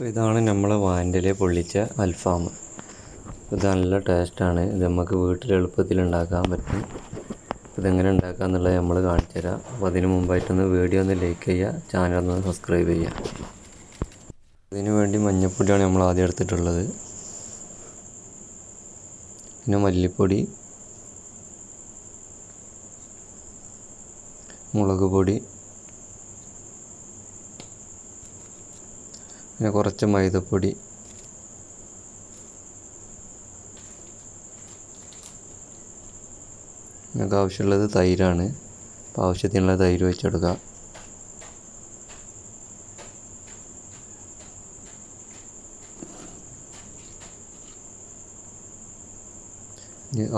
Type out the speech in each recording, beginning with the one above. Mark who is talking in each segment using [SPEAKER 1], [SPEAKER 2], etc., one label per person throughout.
[SPEAKER 1] അപ്പോൾ ഇതാണ് നമ്മൾ വാൻഡിൽ പൊള്ളിച്ച അൽഫാം. ഇത് നല്ല ടേസ്റ്റാണ്. ഇത് നമുക്ക് വീട്ടിൽ എളുപ്പത്തിൽ ഉണ്ടാക്കാൻ പറ്റും. ഇതെങ്ങനെ ഉണ്ടാക്കുക എന്നുള്ളത് നമ്മൾ കാണിച്ചു തരാം. അപ്പോൾ അതിന് മുമ്പായിട്ടൊന്ന് വീഡിയോ ഒന്ന് ലൈക്ക് ചെയ്യുക. ചാനൽ ഒന്ന് സബ്സ്ക്രൈബ് ചെയ്യുക. ഇതിന് വേണ്ടി മഞ്ഞൾപ്പൊടിയാണ് നമ്മൾ ആദ്യം എടുത്തിട്ടുള്ളത്. പിന്നെ മല്ലിപ്പൊടി മുളക് പൊടി പിന്നെ കുറച്ച് മൈദപ്പൊടി. നിങ്ങൾക്ക് ആവശ്യമുള്ളത് തൈരാണ്. അപ്പോൾ ആവശ്യത്തിനുള്ള തൈര് വെച്ചെടുക്കുക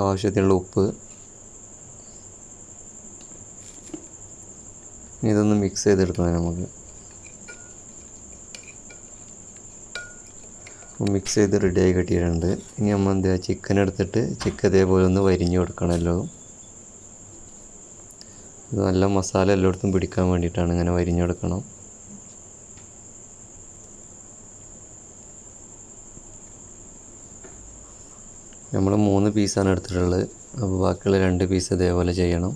[SPEAKER 1] ആവശ്യത്തിനുള്ള ഉപ്പ്. ഇതൊന്ന് മിക്സ് ചെയ്തെടുക്കണം നമുക്ക്. മിക്സ് ചെയ്ത് റെഡിയായി കിട്ടിയിട്ടുണ്ട്. ഇനി നമ്മൾ എന്താ ചിക്കൻ എടുത്തിട്ട് ചിക്കൻ ഇതേപോലെ ഒന്ന് വരിഞ്ഞു കൊടുക്കണമല്ലോ ഇത് നല്ല മസാല എല്ലായിടത്തും പിടിക്കാൻ വേണ്ടിയിട്ടാണ് ഇങ്ങനെ വരിഞ്ഞു കൊടുക്കണം. നമ്മൾ മൂന്ന് പീസാണ് എടുത്തിട്ടുള്ളത്. അപ്പോൾ ബാക്കിയുള്ള രണ്ട് പീസ് ഇതേപോലെ ചെയ്യണം.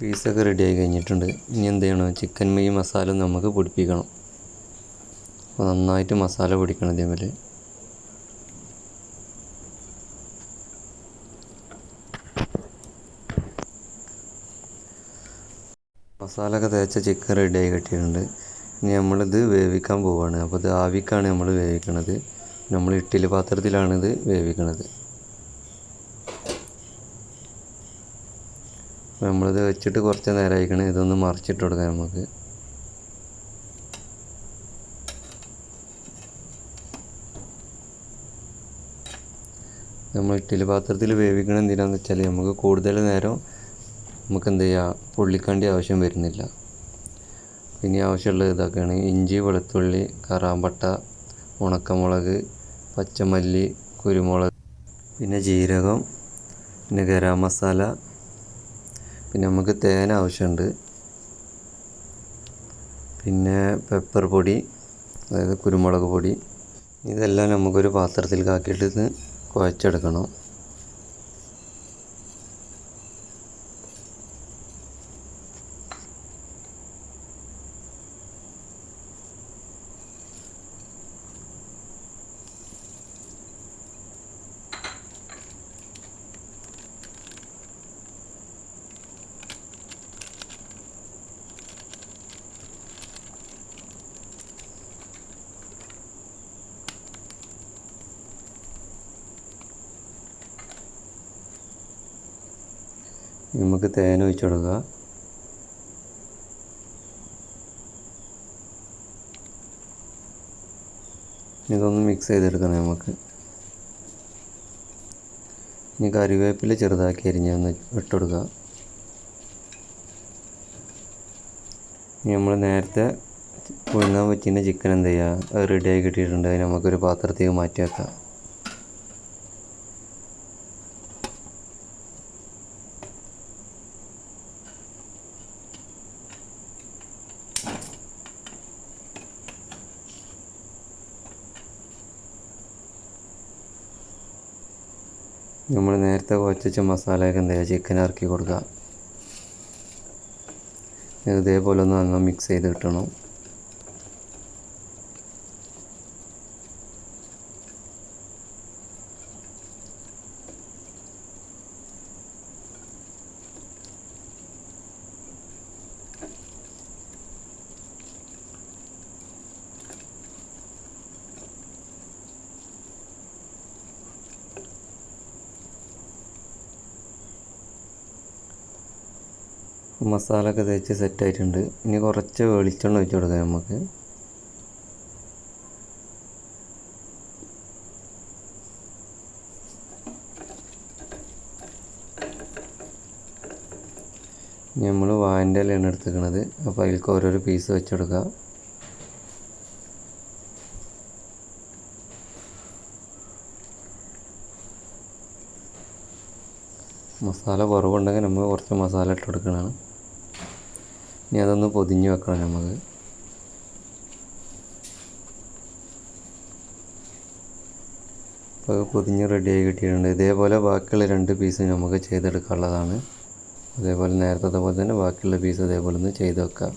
[SPEAKER 1] പീസൊക്കെ റെഡി ആയി കഴിഞ്ഞിട്ടുണ്ട്. ഇനി എന്ത് ചെയ്യണം ചിക്കൻ മീ മസാല നമുക്ക് പൊടിപ്പിക്കണം. അപ്പോൾ നന്നായിട്ട് മസാല പൊടിക്കണം ഇതേപോലെ. മസാല ഒക്കെ തേച്ച ചിക്കൻ റെഡി ആയി കിട്ടിയിട്ടുണ്ട്. ഇനി നമ്മളിത് വേവിക്കാൻ പോവുകയാണ് അപ്പോൾ ഇത് ആവിക്കാണ് നമ്മൾ വേവിക്കണത്. നമ്മൾ ഇഡ്ഡലി പാത്രത്തിലാണ് ഇത് വേവിക്കണത്. നമ്മളിത് വെച്ചിട്ട് കുറച്ച് നേരം ആയിക്കണേ ഇതൊന്ന് മറിച്ചിട്ട് കൊടുക്കാം നമുക്ക് നമ്മൾ ഇഡ്ഡലി പാത്രത്തിൽ വേവിക്കണം എന്തിനാന്ന് വെച്ചാൽ നമുക്ക് കൂടുതൽ നേരം നമുക്ക് എന്ത് ചെയ്യാം പുള്ളിക്കണ്ടി ആവശ്യം വരുന്നില്ല. പിന്നെ ആവശ്യമുള്ള ഇതൊക്കെയാണ് ഇഞ്ചി വെളുത്തുള്ളി കറാമ്പട്ട ഉണക്കമുളക് പച്ചമല്ലി കുരുമുളക് പിന്നെ ജീരകം പിന്നെ ഗരം മസാല പിന്നെ നമുക്ക് തേൻ ആവശ്യമുണ്ട്. പിന്നെ പെപ്പർ പൊടി അതായത് കുരുമുളക് പൊടി ഇതെല്ലാം നമുക്കൊരു പാത്രത്തിൽ ആക്കിയിട്ട് ഇത് കുഴച്ചെടുക്കണം. നമുക്ക് തേൻ ഒഴിച്ചു കൊടുക്കുക. ഇതൊന്ന് മിക്സ് ചെയ്തെടുക്കണം നമുക്ക്. ഇനി കറിവേപ്പില ചെറുതാക്കി അരിഞ്ഞൊന്ന് ഇട്ടുകൊടുക്കുക ഇനി നമ്മൾ നേരത്തെ പുഴുങ്ങാൻ പറ്റിയ ചിക്കൻ എന്ത് ചെയ്യുക റെഡിയായി കിട്ടിയിട്ടുണ്ട്. നമുക്കൊരു പാത്രത്തേക്ക് മാറ്റി വെക്കാം നമ്മൾ നേരത്തെ കുഴച്ച മസാലയൊക്കെ എന്താ ചെയ്യുക ചിക്കൻ ഇറക്കി കൊടുക്കുക. ഇതേപോലെ ഒന്ന് നന്നായി മിക്സ് ചെയ്ത് കിട്ടണം മസാല ഒക്കെ തേച്ച് സെറ്റായിട്ടുണ്ട് ഇനി കുറച്ച് വെളിച്ചെണ്ണ ഒഴിച്ച് കൊടുക്കാം നമുക്ക്. നമ്മൾ വാന്റെ ഇലയാണ് എടുത്തിരിക്കുന്നത്. അപ്പോൾ അതിൽക്ക് ഓരോരോ പീസ് വെച്ചെടുക്കുക മസാല കുറവുണ്ടെങ്കിൽ നമ്മൾ കുറച്ച് മസാല ഇട്ട് കൊടുക്കണതാണ്. ഇനി അതൊന്ന് പൊതിഞ്ഞ് വെക്കണം നമുക്ക് അപ്പോൾ പൊതിഞ്ഞ് റെഡിയായി കിട്ടിയിട്ടുണ്ട്. ഇതേപോലെ ബാക്കിയുള്ള രണ്ട് പീസ് നമുക്ക് ചെയ്തെടുക്കാനുള്ളതാണ്. അതേപോലെ നേരത്തെ പോലെ തന്നെ ബാക്കിയുള്ള പീസ് അതേപോലെ ഒന്ന് ചെയ്ത് വെക്കാം.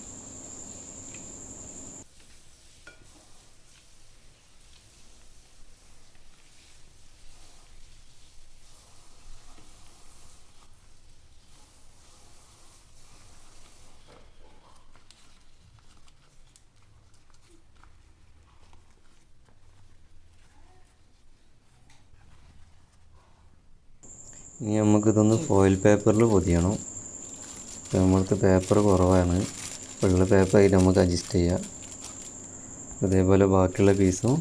[SPEAKER 1] ഇനി നമുക്കിതൊന്ന് ഫോയിൽ പേപ്പറിൽ പൊതിയണം. നമ്മളടുത്ത് പേപ്പർ കുറവാണ്. ഉള്ള പേപ്പറായിട്ട് നമുക്ക് അഡ്ജസ്റ്റ് ചെയ്യാം. അതേപോലെ ബാക്കിയുള്ള പീസും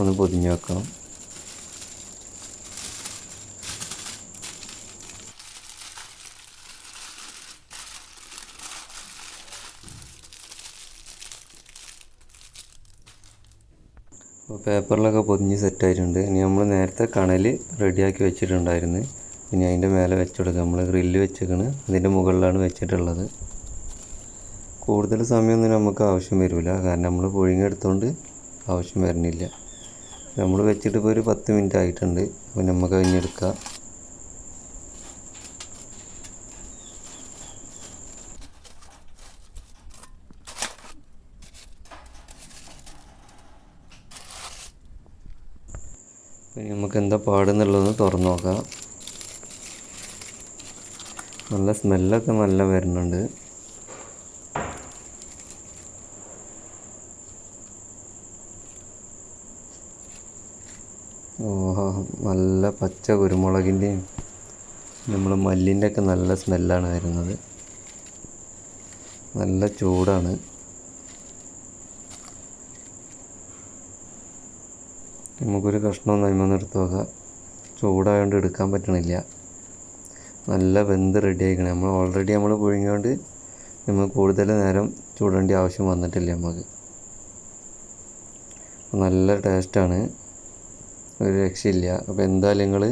[SPEAKER 1] ഒന്ന് പൊതിഞ്ഞ് വെക്കണം. അപ്പോൾ പേപ്പറിലൊക്കെ പൊതിഞ്ഞ് സെറ്റായിട്ടുണ്ട് ഇനി നമ്മൾ നേരത്തെ കണൽ റെഡിയാക്കി വെച്ചിട്ടുണ്ടായിരുന്നു. ഇനി അതിന്റെ മേലെ വെച്ചെടുക്കുക നമ്മൾ ഗ്രില്ല് വെച്ചേക്കണ്. അതിന്റെ മുകളിലാണ് വെച്ചിട്ടുള്ളത്. കൂടുതൽ സമയമൊന്നും നമുക്ക് ആവശ്യം വരില്ല. കാരണം നമ്മൾ പുഴുങ്ങിയെടുത്തോണ്ട് ആവശ്യം വരുന്നില്ല നമ്മൾ വെച്ചിട്ട് ഇപ്പോൾ ഒരു പത്ത് മിനിറ്റ് ആയിട്ടുണ്ട്. അപ്പോൾ നമുക്ക് കഴിഞ്ഞെടുക്കാം നമുക്ക് എന്താ പാടുന്നുള്ളതെന്ന് തുറന്നു നോക്കാം. നല്ല സ്മെല്ലൊക്കെ നല്ല വരുന്നുണ്ട്. ഓഹോ നല്ല പച്ച കുരുമുളകിന്റെയും നമ്മൾ മല്ലിന്റെ ഒക്കെ നല്ല സ്മെല്ലാണ് വരുന്നത്. നല്ല ചൂടാണ്. നമുക്കൊരു കഷ്ണം നന്മ നിർത്തുക ചൂടായതുകൊണ്ട് എടുക്കാൻ പറ്റണില്ല. നല്ല വെന്ത് റെഡി ആയിക്കണം. നമ്മൾ ഓൾറെഡി നമ്മൾ പുഴുങ്ങിയോണ്ട് നമ്മൾ കൂടുതൽ നേരം ചൂടേണ്ട ആവശ്യം വന്നിട്ടില്ല നമുക്ക് നല്ല ടേസ്റ്റാണ് ഒരു രക്ഷയില്ല. അപ്പോൾ എന്തായാലും നിങ്ങൾ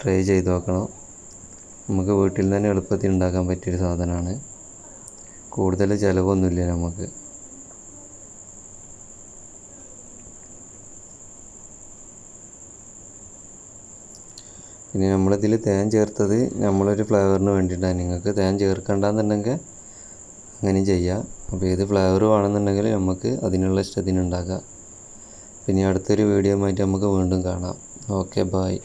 [SPEAKER 1] ട്രൈ ചെയ്ത് നോക്കണം. നമുക്ക് വീട്ടിൽ തന്നെ എളുപ്പത്തിൽ ഉണ്ടാക്കാൻ പറ്റിയൊരു സാധനമാണ്. കൂടുതൽ ചിലവൊന്നുമില്ല നമുക്ക് പിന്നെ നമ്മളിതിൽ തേൻ ചേർത്തത് നമ്മളൊരു ഫ്ലേവറിന് വേണ്ടിയിട്ടാണ് നിങ്ങൾക്ക് തേൻ ചേർക്കണ്ടെന്നുണ്ടെങ്കിൽ അങ്ങനെയും ചെയ്യാം. അപ്പോൾ ഏത് ഫ്ലേവർ വേണമെന്നുണ്ടെങ്കിൽ നമുക്ക് അതിനുള്ള ഇഷ്ടത്തിന് ഉണ്ടാക്കാം പിന്നെ അടുത്തൊരു വീഡിയോ ആയിട്ട് നമുക്ക് വീണ്ടും കാണാം. Okay bye